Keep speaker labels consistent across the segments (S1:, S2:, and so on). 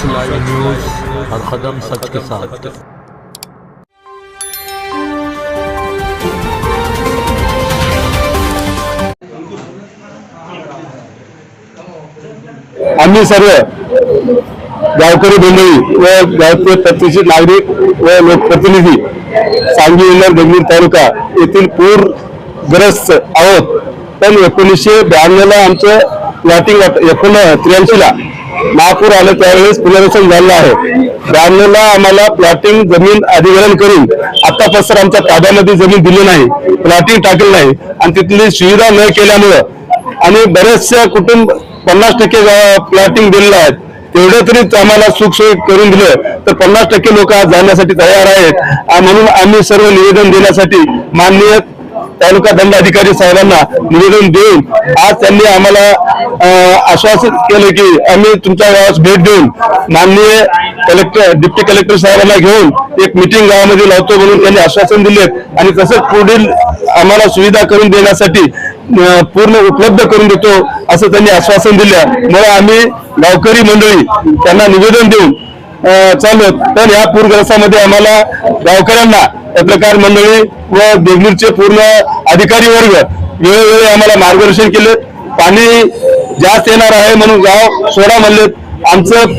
S1: सच live news हर कदम सच के साथ।
S2: आम्ही सर्व गावकरी मंडळी व गावचे प्रतिष्ठित नागरिक व लोकप्रतिनिधी सांगली जिल्ह्यात गंभीर तालुका येथील पूरग्रस्त आहोत. पण एकोणीसशे ब्याण्णवला आमचं प्लॉटिंग एकोण त्र्याऐंशीला महापूर आलं त्यावेळेस पुनर्वसन झालं आहे. ब्याण्णवला आम्हाला प्लॉटिंग जमीन अधिग्रहण करून आतापासून आमच्या ताब्यामध्ये जमीन दिली नाही प्लॉटिंग टाकली नाही. आणि तिथली सुविधा न केल्यामुळं आणि बरेचशा कुटुंब पन्नास टक्के प्लॉटिंग दिलेलं आहेत तेवढं तरी आम्हाला सुखसोय करून दिलं. तर पन्नास टक्के लोक आज जाण्यासाठी तयार आहेत. म्हणून आम्ही सर्व निवेदन देण्यासाठी माननीय तालुका दंडाधिकारी साहेबांना निवेदन देऊन आज त्यांनी आम्हाला आश्वासित केलं की आम्ही तुमच्या गावास भेट देऊन माननीय कलेक्टर डिप्टी कलेक्टर साहेबांना घेऊन एक मिटिंग गावामध्ये लावतो म्हणून त्यांनी आश्वासन दिले आणि तसंच पुढील आम्हाला सुविधा करून देण्यासाठी पूर्ण उपलब्ध करून देतो असं त्यांनी आश्वासन दिलं मुळे आम्ही गावकरी मंडळी त्यांना निवेदन देऊन चालू तर या पूरग्रस्तामध्ये आम्हाला गावकऱ्यांना पत्रकार मंडळी व देगलूरचे पूर्ण अधिकारी वर्ग वेळोवेळी आम्हाला मार्गदर्शन केले. पाणी जास्त येणार आहे म्हणून गाव सोडा म्हणले आमचं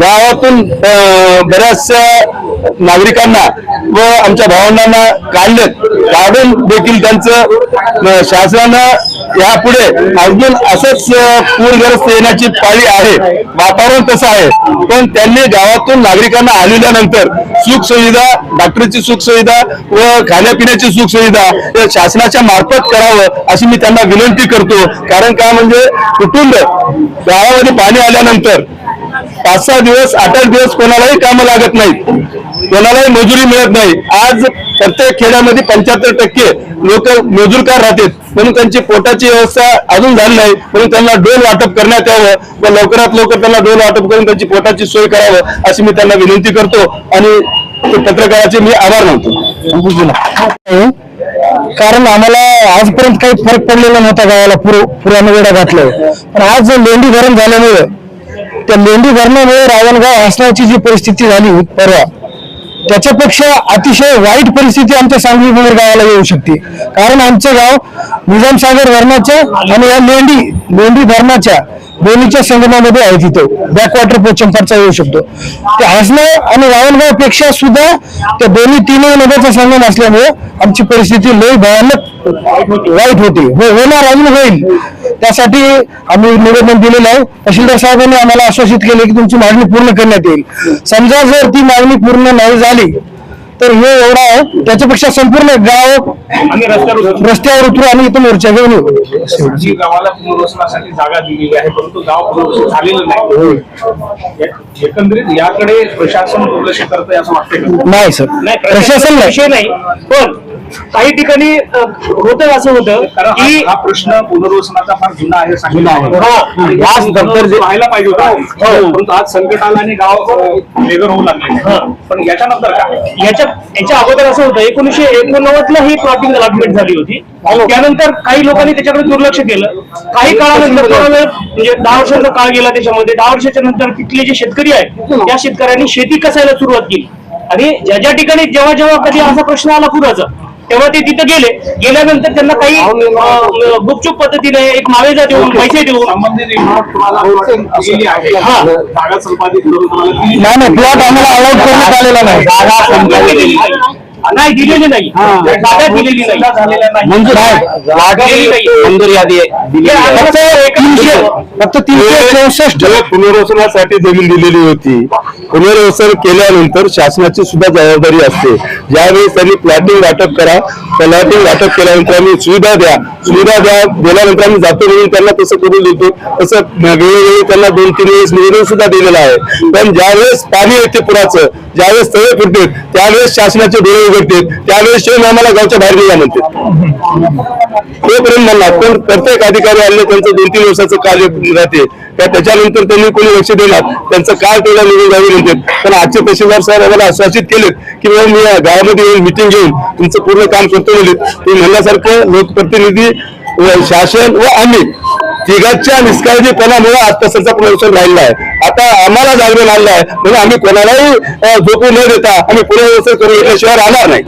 S2: गावातून बऱ्याचशा नागरिकांना व आमच्या भावंडांना काढलेत. काढून देखील त्यांचं शासनानं यापुढे अजून असंच पूरग्रस्त येण्याची पाळी आहे. वातावरण तसं आहे. पण त्यांनी गावातून नागरिकांना आलेल्यानंतर सुख सुविधा डॉक्टरची सुख सुविधा व खाण्यापिण्याची सुख सुविधा हे शासनाच्या मार्फत करावं अशी मी त्यांना विनंती करतो. कारण का म्हणजे कुटुंब गावामध्ये पाणी आल्यानंतर पाच सहा दिवस आठ आठ दिवस कोणालाही कामं लागत नाहीत. कोणालाही मजुरी मिळत नाही. आज प्रत्येक खेड्यामध्ये पंच्याहत्तर टक्के लोक मजूरकार राहतात. म्हणून त्यांची पोटाची व्यवस्था अजून झाली नाही. म्हणून त्यांना डोल वाटप करण्यात यावं व लवकरात लवकर त्यांना डोल वाटप करून त्यांची पोटाची सोय करावं अशी मी त्यांना विनंती करतो आणि पत्रकाराचे मी आभार मानतो. कारण आम्हाला आजपर्यंत काही फरक पडलेला नव्हता गावाला. पुर पुरानं वेळा घातलं. पण आज लेंडी धरण झाल्यामुळे त्या लेंडी धरणामुळे रावणगाव हसण्याची जी परिस्थिती झाली परवा त्याच्यापेक्षा अतिशय वाईट परिस्थिती आमच्या सांगली बुंगर गावाला येऊ शकते. कारण आमचं गाव निजामसागर धरणाच्या आणि या लेंडी लेंडी धरणाच्या दोन्हीच्या संगमामध्ये आहे तिथं. बॅकवॉटर पोचंपारचा येऊ शकतो. ते हसणं आणि रावणगावपेक्षा सुद्धा त्या दोन्ही तीनही नद्याचा संगम असल्यामुळे आमची परिस्थिती लय भयानक वाईट होती. हो, होणार अजून होईल. त्यासाठी आम्ही निवेदन दिलेलं आहे. तहसीलदार साहेबांनी आम्हाला आश्वासित केले की तुमची मागणी पूर्ण करण्यात येईल. समजा जर ती मागणी पूर्ण नाही झाली तर हे एवढा आहे. त्याच्यापेक्षा संपूर्ण गाव
S3: रस्त्यावर
S2: उतरू. आणि इथं मोर्चा घेऊन येऊ
S3: गावाला पुनर्वसनासाठी जागा दिलेली आहे परंतु गाव पुनर्वसन झालेलं नाही. एकंदरीत याकडे प्रशासन दुर्लक्ष करत असं वाटतंय का?
S2: नाही सर. प्रशासन
S4: विषय नाही पण काही ठिकाणी होत असं होतं
S3: कारण
S4: की
S3: हा- हा प्रश्न पुनर्वसनाचा फार जुना आहे व्हायला पाहिजे होता. परंतु आज संकट आलं आणि गाव बेघर होऊ लागले. पण याच्यानंतर काय?
S4: याच्या याच्या अगोदर असं होतं एकोणीशे एकोणनव्वद ला ही प्लॉटिंग अलॉटमेंट झाली होती. त्यानंतर काही लोकांनी त्याच्याकडे दुर्लक्ष केलं. काही काळानंतर म्हणजे दहा वर्षाचा काळ गेला त्याच्यामध्ये दहा वर्षाच्या नंतर तिथले जे शेतकरी आहेत त्या शेतकऱ्यांनी शेती कसायला सुरुवात केली. आणि ज्या ज्या ठिकाणी जेव्हा जेव्हा कधी असा प्रश्न आला पुराचा तेव्हा ते तिथे गेले. गेल्यानंतर त्यांना काही गुपचूप पद्धतीने एक मावेजा देऊन पैसे देऊन. हा.
S3: दिली
S2: नाही नाही प्लॉट आम्हाला अलाउड करण्यात आलेला नाही.
S4: नाही. दिलेली नाही. जागा दिलेली नाही.
S2: मंजूर आहे.
S4: दिलेली नाही.
S2: मंजूर यादी
S4: हे
S2: तीनशे फक्त तीनशे चौसष्ट.
S5: पुनर्वसनासाठी जमीन दिलेली होती. पुनर्वसन केल्यानंतर शासनाची सुद्धा जबाबदारी असते. ज्यावेळेस त्यांनी प्लॉटिंग वाटप करा प्लॉटिंग वाटप केल्यानंतर आम्ही सुविधा द्या. सुविधा द्या दिल्यानंतर आम्ही जातो म्हणून त्यांना तसं करून देतो. तसं वेळोवेळी त्यांना दोन तीन वेळेस निवेदन सुद्धा दिलेलं आहे. पण ज्यावेळेस पाणी येते पुराचं ज्यावेळेस तळे फुटते त्यावेळेस शासनाचे डोळे उघडते त्यावेळेस शिवाय आम्हाला गावच्या बाहेर निघा म्हणते तोपर्यंत म्हणणार पण प्रत्येक अधिकारी आले त्यांचं दोन तीन वर्षाचं कार्य राहते. त्या त्याच्यानंतर त्यांनी कोणी लक्ष देणार त्यांचं काय तेवढा निघून जावे म्हणते पण आजचे तहसीलदार साहेब आम्हाला आश्वासित केलेत की बाबा मी गावामध्ये येऊन मिटिंग घेऊन तुमचं पूर्ण काम करतो म्हणजे तुम्ही म्हणण्यासारखं लोकप्रतिनिधी व शासन व आम्ही
S2: तिघांच्या निष्काळजीपणामुळे आजपासूनचा पुनर्वसन राहिला आहे. आता आम्हाला जागरण आणलं आहे. म्हणून आम्ही कोणालाही झोपू न देता आम्ही पुनर्वसन करून याशिवाय राहणार नाही.